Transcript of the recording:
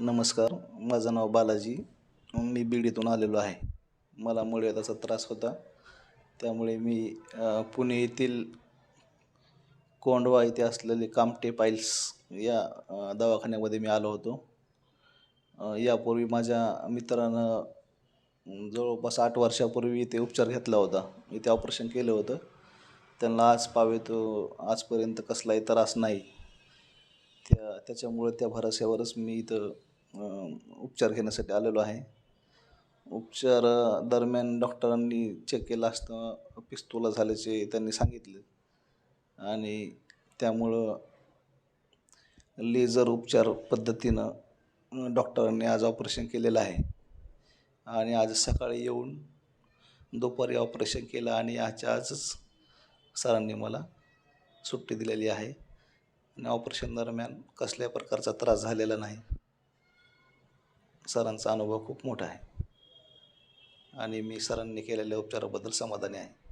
नमस्कार माझं नाव बालाजी. मी बीडीतून आलेलो आहे. मला मूळव्याधाचा त्रास होता. त्यामुळे मी पुणे येथील कोंडवा येथे असलेले कामटे पाईल्स या दवाखान्यामध्ये मी आलो होतो. यापूर्वी माझ्या मित्रानं जवळपास आठ वर्षापूर्वी इथे उपचार घेतला होता. इथे ऑपरेशन केलं होतं. त्यांना आज पावेतो आजपर्यंत कसलाही त्रास नाही. त्या त्याच्यामुळे त्या भरोश्यावरच मी इथं उपचार घेण्यासाठी आलेलो आहे. उपचार दरम्यान डॉक्टरांनी चेक केलं असता. पिस्तुला झाल्याचे त्यांनी सांगितले. आणि त्यामुळं लेझर उपचार पद्धतीनं डॉक्टरांनी आज ऑपरेशन केलेलं आहे. आणि आज सकाळी येऊन दुपारी ऑपरेशन केलं आणि आजच्या आजच सरांनी मला सुट्टी दिलेली आहे. आणि ऑपरेशन दरम्यान कसल्या प्रकारचा त्रास झालेला नाही. सरांचा अनुभव खूप मोठा आहे. आणि मी सरांनी केलेल्या उपचाराबद्दल समाधानी आहे.